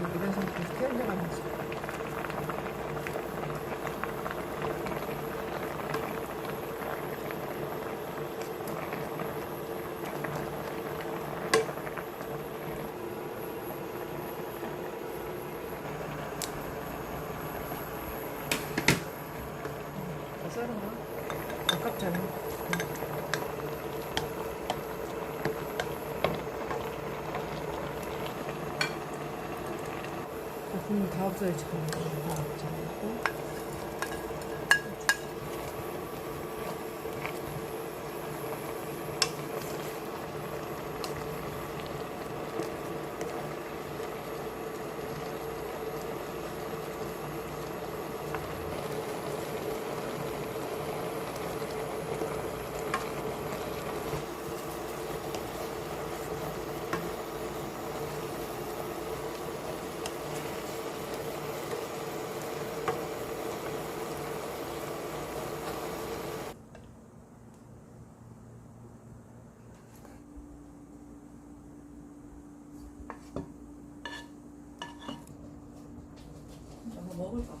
이래서 이렇게 흘려가면서 다 썰은 거? 아깝잖아 아, 국물 다 없어야지 그럼 다 없잖아 먹을 거